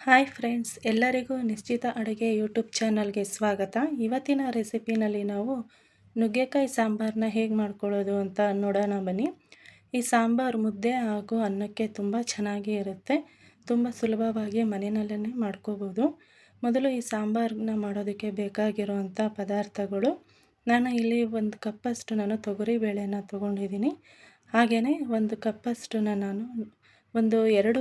Hi friends, ಎಲ್ಲರಿಗೂ ನಿಶ್ಚಿತ ಅಡುಗೆ ಯೂಟ್ಯೂಬ್ ಚಾನಲ್ಗೆ ಸ್ವಾಗತ. ಇವತ್ತಿನ ರೆಸಿಪಿನಲ್ಲಿ ನಾವು ನುಗ್ಗೆಕಾಯಿ ಸಾಂಬಾರನ್ನ ಹೇಗೆ ಮಾಡ್ಕೊಳ್ಳೋದು ಅಂತ ನೋಡೋಣ ಬನ್ನಿ. ಈ ಸಾಂಬಾರು ಮುದ್ದೆ ಹಾಗೂ ಅನ್ನಕ್ಕೆ ತುಂಬ ಚೆನ್ನಾಗಿ ಇರುತ್ತೆ. ತುಂಬ ಸುಲಭವಾಗಿ ಮನೆಯಲ್ಲೇ ಮಾಡ್ಕೋಬೋದು. ಮೊದಲು ಈ ಸಾಂಬಾರನ್ನ ಮಾಡೋದಕ್ಕೆ ಬೇಕಾಗಿರುವಂಥ ಪದಾರ್ಥಗಳು. ನಾನು ಇಲ್ಲಿ ಒಂದು ಕಪ್ಪಷ್ಟು ನಾನು ತೊಗರಿ ಬೇಳೆನ ತೊಗೊಂಡಿದ್ದೀನಿ. ಹಾಗೆಯೇ ಒಂದು ಕಪ್ಪಷ್ಟು ನಾನು ಒಂದು ಎರಡು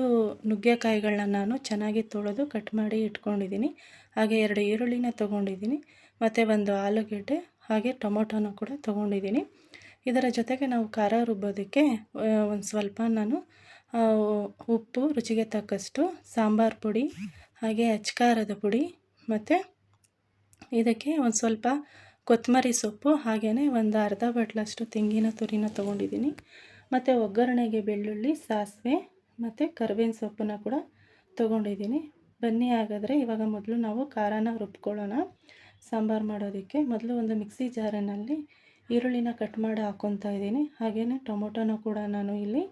ನುಗ್ಗೆಕಾಯಿಗಳನ್ನ ನಾನು ಚೆನ್ನಾಗಿ ತೊಳೆದು ಕಟ್ ಮಾಡಿ ಇಟ್ಕೊಂಡಿದ್ದೀನಿ. ಹಾಗೆ ಎರಡು ಈರುಳ್ಳಿನ ತೊಗೊಂಡಿದ್ದೀನಿ. ಮತ್ತು ಒಂದು ಆಲೂಗೆಡ್ಡೆ, ಹಾಗೆ ಟೊಮೊಟೊನ ಕೂಡ ತೊಗೊಂಡಿದ್ದೀನಿ. ಇದರ ಜೊತೆಗೆ ನಾವು ಖಾರ ರುಬ್ಬೋದಕ್ಕೆ ಒಂದು ಸ್ವಲ್ಪ ನಾನು ಉಪ್ಪು, ರುಚಿಗೆ ತಕ್ಕಷ್ಟು ಸಾಂಬಾರು ಪುಡಿ, ಹಾಗೆ ಅಚ್ಕಾರದ ಪುಡಿ, ಮತ್ತು ಇದಕ್ಕೆ ಒಂದು ಸ್ವಲ್ಪ ಕೊತ್ತಂಬರಿ ಸೊಪ್ಪು ಹಾಗೆಯೇ ಒಂದು ಅರ್ಧ ಬಟ್ಲಷ್ಟು ತೆಂಗಿನ ತುರಿನ ತೊಗೊಂಡಿದ್ದೀನಿ. ಮತ್ತು ಒಗ್ಗರಣೆಗೆ ಬೆಳ್ಳುಳ್ಳಿ, ಸಾಸಿವೆ ಮತ್ತು ಕರ್ಬೇವಿನ ಸೊಪ್ಪನ್ನು ಕೂಡ ತೊಗೊಂಡಿದ್ದೀನಿ. ಬನ್ನಿ ಹಾಗಾದರೆ ಇವಾಗ ಮೊದಲು ನಾವು ಖಾರನ ರುಬ್ಕೊಳ್ಳೋಣ. ಸಾಂಬಾರು ಮಾಡೋದಕ್ಕೆ ಮೊದಲು ಒಂದು ಮಿಕ್ಸಿ ಜಾರಿನಲ್ಲಿ ಈರುಳ್ಳಿನ ಕಟ್ ಮಾಡಿ ಹಾಕ್ಕೊತಾ ಇದ್ದೀನಿ. ಹಾಗೆಯೇ ಟೊಮೊಟೊನ ಕೂಡ ನಾನು ಇಲ್ಲಿ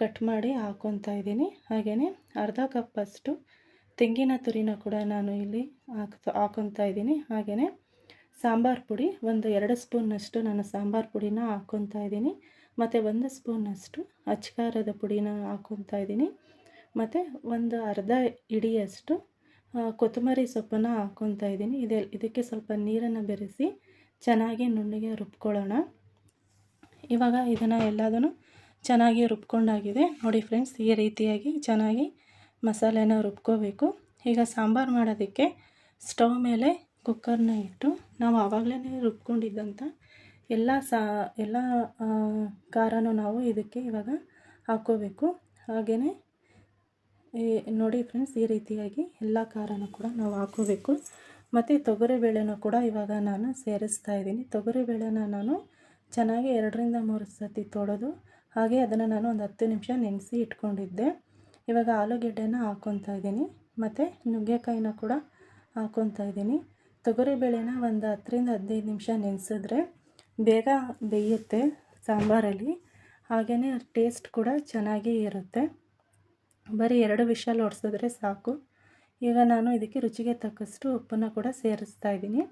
ಕಟ್ ಮಾಡಿ ಹಾಕ್ಕೊತಾ ಇದ್ದೀನಿ. ಹಾಗೆಯೇ ಅರ್ಧ ಕಪ್ಪಷ್ಟು ತೆಂಗಿನ ತುರಿನ ಕೂಡ ನಾನು ಇಲ್ಲಿ ಹಾಕ್ತಾ ಹಾಕ್ಕೊತಾ ಇದ್ದೀನಿ. ಹಾಗೆಯೇ ಸಾಂಬಾರು ಪುಡಿ, ಒಂದು ಎರಡು ಸ್ಪೂನ್ನಷ್ಟು ನಾನು ಸಾಂಬಾರು ಪುಡಿನ ಹಾಕ್ಕೊತಾ ಇದ್ದೀನಿ. ಮತ್ತು ಒಂದು ಸ್ಪೂನಷ್ಟು ಅಚ್ಚಕಾರದ ಪುಡಿನ ಹಾಕ್ಕೊತಾ ಇದ್ದೀನಿ. ಮತ್ತು ಒಂದು ಅರ್ಧ ಇಡಿಯಷ್ಟು ಕೊತ್ತಂಬರಿ ಸೊಪ್ಪನ್ನು ಹಾಕೊತಾ ಇದ್ದೀನಿ. ಇದೆ, ಇದಕ್ಕೆ ಸ್ವಲ್ಪ ನೀರನ್ನು ಬೆರೆಸಿ ಚೆನ್ನಾಗಿ ನುಣ್ಣಗೆ ರುಬ್ಕೊಳ್ಳೋಣ. ಇವಾಗ ಇದನ್ನು ಎಲ್ಲದನ್ನು ಚೆನ್ನಾಗಿ ರುಬ್ಕೊಂಡಾಗಿದೆ. ನೋಡಿ ಫ್ರೆಂಡ್ಸ್ ಈ ರೀತಿಯಾಗಿ ಚೆನ್ನಾಗಿ ಮಸಾಲೆನ ರುಬ್ಕೋಬೇಕು. ಈಗ ಸಾಂಬಾರು ಮಾಡೋದಕ್ಕೆ ಸ್ಟವ್ ಮೇಲೆ ಕುಕ್ಕರ್ನ ಇಟ್ಟು ನಾವು ಆವಾಗಲೇ ರುಬ್ಕೊಂಡಿದ್ದಂಥ ಎಲ್ಲ ಸಾ, ಎಲ್ಲ ಖಾರನೂ ನಾವು ಇದಕ್ಕೆ ಇವಾಗ ಹಾಕ್ಕೋಬೇಕು. ಹಾಗೆಯೇ ನೋಡಿ ಫ್ರೆಂಡ್ಸ್, ಈ ರೀತಿಯಾಗಿ ಎಲ್ಲ ಖಾರನೂ ಕೂಡ ನಾವು ಹಾಕ್ಕೋಬೇಕು. ಮತ್ತು ತೊಗರಿಬೇಳೆನೂ ಕೂಡ ಇವಾಗ ನಾನು ಸೇರಿಸ್ತಾ ಇದ್ದೀನಿ. ತೊಗರಿಬೇಳೆನ ನಾನು ಚೆನ್ನಾಗಿ ಎರಡರಿಂದ ಮೂರು ಸತಿ ತೊಳೆದು, ಹಾಗೆ ಅದನ್ನು ನಾನು ಒಂದು ಹತ್ತು ನಿಮಿಷ ನೆನೆಸಿ ಇಟ್ಕೊಂಡಿದ್ದೆ. ಇವಾಗ ಆಲೂಗೆಡ್ಡೆನ ಹಾಕ್ಕೊತಾ ಇದ್ದೀನಿ. ಮತ್ತು ನುಗ್ಗೆಕಾಯಿನ ಕೂಡ ಹಾಕ್ಕೊತಾ ಇದ್ದೀನಿ. ತೊಗರಿಬೇಳೆನ ಒಂದು ಹತ್ತರಿಂದ ಹದಿನೈದು ನಿಮಿಷ ನೆನೆಸಿದ್ರೆ ಬೇಗ ಬೇಯುತ್ತೆ ಸಾಂಬಾರಲ್ಲಿ. ಹಾಗೆಯೇ ಟೇಸ್ಟ್ ಕೂಡ ಚೆನ್ನಾಗಿ ಇರುತ್ತೆ. ಬರೀ ಎರಡು ವಿಷಲ್ ಹೊಡ್ಸಿದ್ರೆ ಸಾಕು. ಈಗ ನಾನು ಇದಕ್ಕೆ ರುಚಿಗೆ ತಕ್ಕಷ್ಟು ಉಪ್ಪನ್ನು ಕೂಡ ಸೇರಿಸ್ತಾ ಇದ್ದೀನಿ.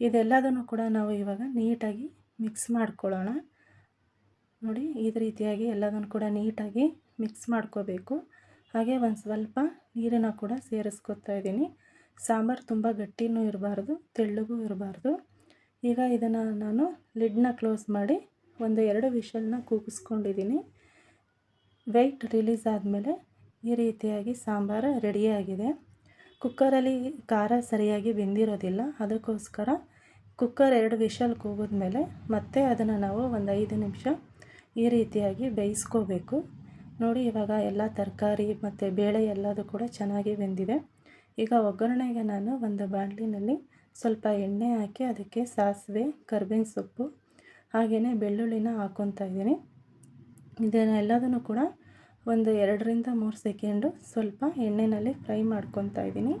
ಇದೆಲ್ಲದನ್ನು ಕೂಡ ನಾವು ಇವಾಗ ನೀಟಾಗಿ ಮಿಕ್ಸ್ ಮಾಡ್ಕೊಳ್ಳೋಣ. ನೋಡಿ ಈ ರೀತಿಯಾಗಿ ಎಲ್ಲದನ್ನು ಕೂಡ ನೀಟಾಗಿ ಮಿಕ್ಸ್ ಮಾಡ್ಕೋಬೇಕು. ಹಾಗೆ ಒಂದು ಸ್ವಲ್ಪ ನೀರನ್ನು ಕೂಡ ಸೇರಿಸ್ಕೊತಾ ಇದ್ದೀನಿ. ಸಾಂಬಾರು ತುಂಬ ಗಟ್ಟಿನೂ ಇರಬಾರ್ದು, ತೆಳ್ಳಗೂ ಇರಬಾರ್ದು. ಈಗ ಇದನ್ನು ನಾನು ಲಿಡ್ನ ಕ್ಲೋಸ್ ಮಾಡಿ ಒಂದು ಎರಡು ವಿಷಲ್ನ ಕೂಗಿಸ್ಕೊಂಡಿದ್ದೀನಿ. ವೆಯ್ಟ್ ರಿಲೀಸ್ ಆದಮೇಲೆ ಈ ರೀತಿಯಾಗಿ ಸಾಂಬಾರು ರೆಡಿಯಾಗಿದೆ. ಕುಕ್ಕರಲ್ಲಿ ಖಾರ ಸರಿಯಾಗಿ ಬೆಂದಿರೋದಿಲ್ಲ, ಅದಕ್ಕೋಸ್ಕರ ಕುಕ್ಕರ್ ಎರಡು ವಿಷಲ್ ಕೂಗಿದ್ಮೇಲೆ ಮತ್ತೆ ಅದನ್ನು ನಾವು ಒಂದು ಐದು ನಿಮಿಷ ಈ ರೀತಿಯಾಗಿ ಬೇಯಿಸ್ಕೋಬೇಕು. ನೋಡಿ, ಇವಾಗ ಎಲ್ಲ ತರಕಾರಿ ಮತ್ತು ಬೇಳೆ ಎಲ್ಲದೂ ಕೂಡ ಚೆನ್ನಾಗಿ ಬೆಂದಿದೆ. ಈಗ ಒಗ್ಗರಣೆಗೆ ನಾನು ಒಂದು ಬಾಣಲಿನಲ್ಲಿ ಸ್ವಲ್ಪ ಎಣ್ಣೆ ಹಾಕಿ ಅದಕ್ಕೆ ಸಾಸಿವೆ, ಕರ್ಬೇವಿನ ಸೊಪ್ಪು ಹಾಗೆಯೇ ಬೆಳ್ಳುಳ್ಳಿನ ಹಾಕ್ಕೊತಾ ಇದ್ದೀನಿ. ಇದನ್ನೆಲ್ಲದನ್ನು ಕೂಡ ಒಂದು ಎರಡರಿಂದ ಮೂರು ಸೆಕೆಂಡು ಸ್ವಲ್ಪ ಎಣ್ಣೆಯಲ್ಲಿ ಫ್ರೈ ಮಾಡ್ಕೊತಾ ಇದ್ದೀನಿ.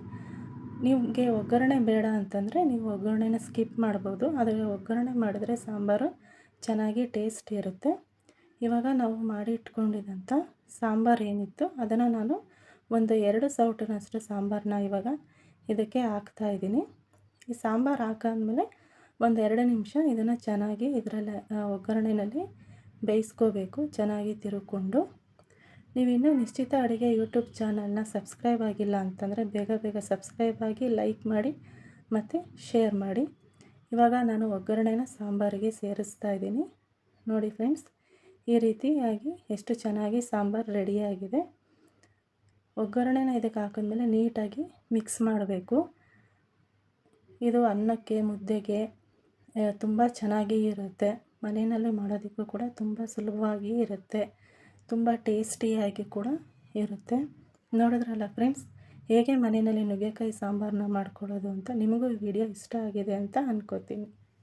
ನಿಮಗೆ ಒಗ್ಗರಣೆ ಬೇಡ ಅಂತಂದರೆ ನೀವು ಒಗ್ಗರಣೆನ ಸ್ಕಿಪ್ ಮಾಡ್ಬೋದು. ಆದರೆ ಒಗ್ಗರಣೆ ಮಾಡಿದ್ರೆ ಸಾಂಬಾರು ಚೆನ್ನಾಗಿ ಟೇಸ್ಟ್ ಇರುತ್ತೆ. ಇವಾಗ ನಾವು ಮಾಡಿ ಇಟ್ಕೊಂಡಿದ್ದಂಥ ಸಾಂಬಾರು ಏನಿತ್ತು ಅದನ್ನು ನಾನು ಒಂದು ಎರಡು ಸೌಟಿನಷ್ಟು ಸಾಂಬಾರನ್ನ ಇವಾಗ ಇದಕ್ಕೆ ಹಾಕ್ತಾಯಿದ್ದೀನಿ ಈ ಸಾಂಬಾರು ಹಾಕಾದ್ಮೇಲೆ ಒಂದು ಎರಡು ನಿಮಿಷ ಇದನ್ನು ಚೆನ್ನಾಗಿ ಇದರಲ್ಲಿ ಒಗ್ಗರಣೆಯಲ್ಲಿ ಬೇಯಿಸ್ಕೋಬೇಕು, ಚೆನ್ನಾಗಿ ತಿರುಕೊಂಡು ನೀವಿನ್ನೂ ನಿಶ್ಚಿತ ಅಡುಗೆ ಯೂಟ್ಯೂಬ್ ಚಾನಲ್ನ ಸಬ್ಸ್ಕ್ರೈಬ್ ಆಗಿಲ್ಲ ಅಂತಂದರೆ ಬೇಗ ಬೇಗ ಸಬ್ಸ್ಕ್ರೈಬ್ ಆಗಿ ಲೈಕ್ ಮಾಡಿ ಮತ್ತು ಶೇರ್ ಮಾಡಿ. ಇವಾಗ ನಾನು ಒಗ್ಗರಣೆನ ಸಾಂಬಾರಿಗೆ ಸೇರಿಸ್ತಾ ಇದ್ದೀನಿ. ನೋಡಿ ಫ್ರೆಂಡ್ಸ್, ಈ ರೀತಿಯಾಗಿ ಎಷ್ಟು ಚೆನ್ನಾಗಿ ಸಾಂಬಾರು ರೆಡಿಯಾಗಿದೆ. ಒಗ್ಗರಣೆನ ಇದಕ್ಕೆ ಹಾಕಿದ್ಮೇಲೆ ನೀಟಾಗಿ ಮಿಕ್ಸ್ ಮಾಡಬೇಕು. ಇದು ಅನ್ನಕ್ಕೆ, ಮುದ್ದೆಗೆ ತುಂಬ ಚೆನ್ನಾಗಿ ಇರುತ್ತೆ. ಮನೆಯಲ್ಲೇ ಮಾಡೋದಕ್ಕೂ ಕೂಡ ತುಂಬ ಸುಲಭವಾಗಿ ಇರುತ್ತೆ. ತುಂಬ ಟೇಸ್ಟಿಯಾಗಿ ಕೂಡ ಇರುತ್ತೆ. ನೋಡಿದ್ರಲ್ಲ ಫ್ರೆಂಡ್ಸ್, ಹೇಗೆ ಮನೆಯಲ್ಲಿ ನುಗ್ಗೆಕಾಯಿ ಸಾಂಬಾರನ್ನ ಮಾಡ್ಕೊಳ್ಳೋದು ಅಂತ ನಿಮಗೂ ಈ ವಿಡಿಯೋ ಇಷ್ಟ ಆಗಿದೆ ಅಂತ ಅಂದ್ಕೋತೀನಿ